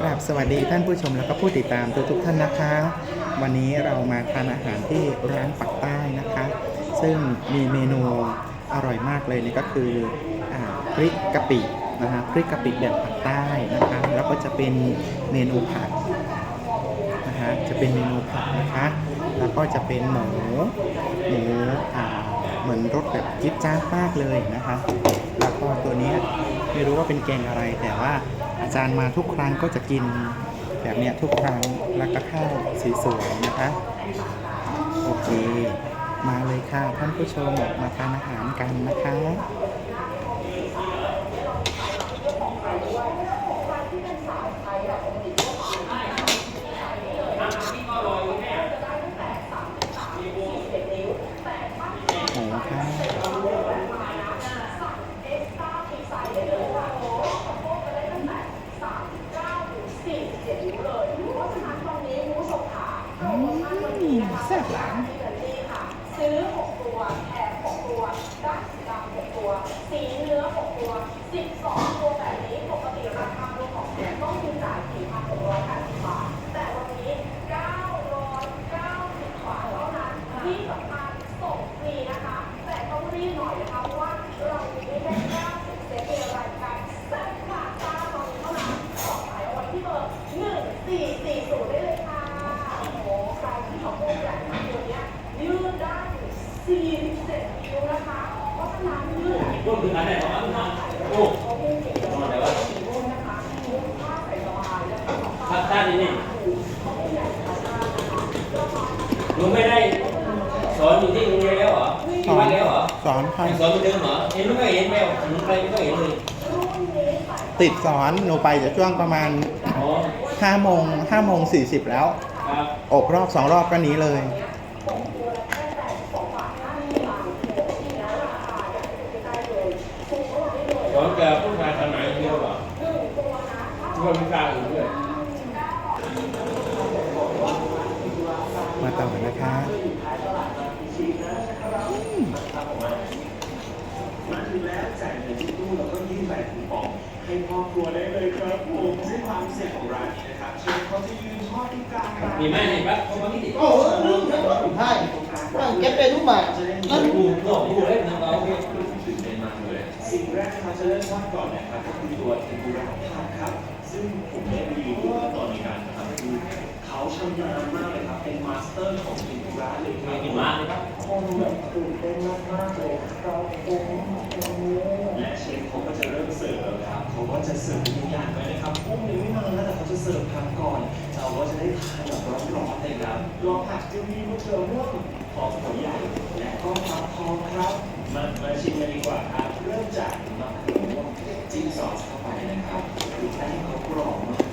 กราบสวัสดีท่านผู้ชมแล้วก็ผู้ติดตามทุกทุกๆท่านนะคะ วันนี้เรามาทานอาหารที่ร้านปักใต้นะคะ ซึ่งมีเมนูอร่อยมากเลยนี่ก็คืออพริกกะปินะฮะพริกกะปิแบบปักใต้นะคะ แล้วก็จะเป็นเมนูผัดนะฮะจะเป็นเมนูผัดนะคะ แล้วก็จะเป็นหมูหมูอ่าเหมือนรสแบบจิ๊บจ้าดมากเลยนะคะ แล้ว ตัวนี้ไม่รู้ว่าเป็นแกงอะไร แต่ว่าอาจารย์มาทุกครั้งก็จะกินแบบเนี้ยทุกครั้งแล้วก็ข้าวสีสวยนะคะ โอเค มาเลยค่ะท่านผู้ชมมาทานอาหารกันนะคะหมูค่ะ แซ่บหลัง ซื้อ 6 ตัวแถม6ตัวได้สีดำ6ตัว สีเนื้อ 6 ตัว 12 ตัวแบบนี้ปกติราคารวมของแถมต้องมีจ่าย4,680บาท แต่วันนี้ 990บาทเท่านั้นที่สำคัญส่งฟรีนะคะ แต่ต้องรีบหน่อยนะคะเพราะว่าเรามีไม่ได้90เซตในรายการแซ่บค่ะตาตอนนี้เท่านั้นขอสายเอาไว้ที่เบอร์1440ได้เลยค่ะ โอ้โหใครที่ชอบพวกใหญ่มากตัวเนี้ยยืดได้ ถึง47นิ้วนะคะเพราะฉะนั้นยืดพูดถึงอันไหนของอันนั้นโอ้เขาพูดถึงนอนไหนวะสีรุ่นนะคะมุกผ้าใส่สบายแล้วก็สองพักด้านนี้นี่เขาไม่ใหญ่ขนาดนั้นนะคะแล้วก็หนูไม่ได้สอนอยู่ที่โรงเรียนแล้วเหรอที่วัดแล้วเหรอสอนค่ะยังสอนเหมือนเดิมเหรอเห็นไม่เคยเห็นแมวหนูไปไม่เคยเห็นเลยติดสอนหนูไปจะช่วงประมาณอ๋อ5โมง5โมง40แล้วครับอบรอบสองรอบก็หนี้เลย สอนกับผู้ชายศาสนาอย่างเดียวเหรอ ทุกคนมีการอื่นด้วยมาต่อนะคะมาถึงแล้วจ่ายเงินที่ตู้แล้วก็ยื่นใบคูปองให้ครอบครัวได้เลยครับผมซึ่งความพิเศษของร้านนี้นะครับเชฟเขาจะยืนทอดที่กลางร้านมีไหมนี่ปั๊บเขาบอกนี่ดิโอ้โหลืมแล้วว่าผมให้ว่าเก็บไปทุกบาทจะได้นั่นดูโลกดูเล่นนะเราโอเคตื่นเต้นมากเลยสิ่งแรกที่เราจะเริ่มทอดก่อนนะครับก็คือตัวเทมปุระผัดครับ ซึ่งผมได้รีวิวขั้นตอนในการับคือเขาชำนาญมากเลยครับ เป็นมาสเตอร์ของอินทราเลยครับอินทราเลยครับคงแบบตื่นเต้นมากๆเลยเราคงและเชฟเขาก็จะเริ่มเสิร์ฟครับเขาก็จะเสิร์ฟทุกอย่างไว้นะครับพรุ่งนี้ไม่นานแล้วแต่เขาจะเสิร์ฟทางก่อนเราก็จะได้ทานแบบร้อนๆเลยครับรอผักจะมีมะเขือม่วงหอมหัวใหญ่และก็ฟักทองครับมามาชิมกันดีกว่าครับ เริ่มจากมะเขือม่วงจิ้มซอสครับ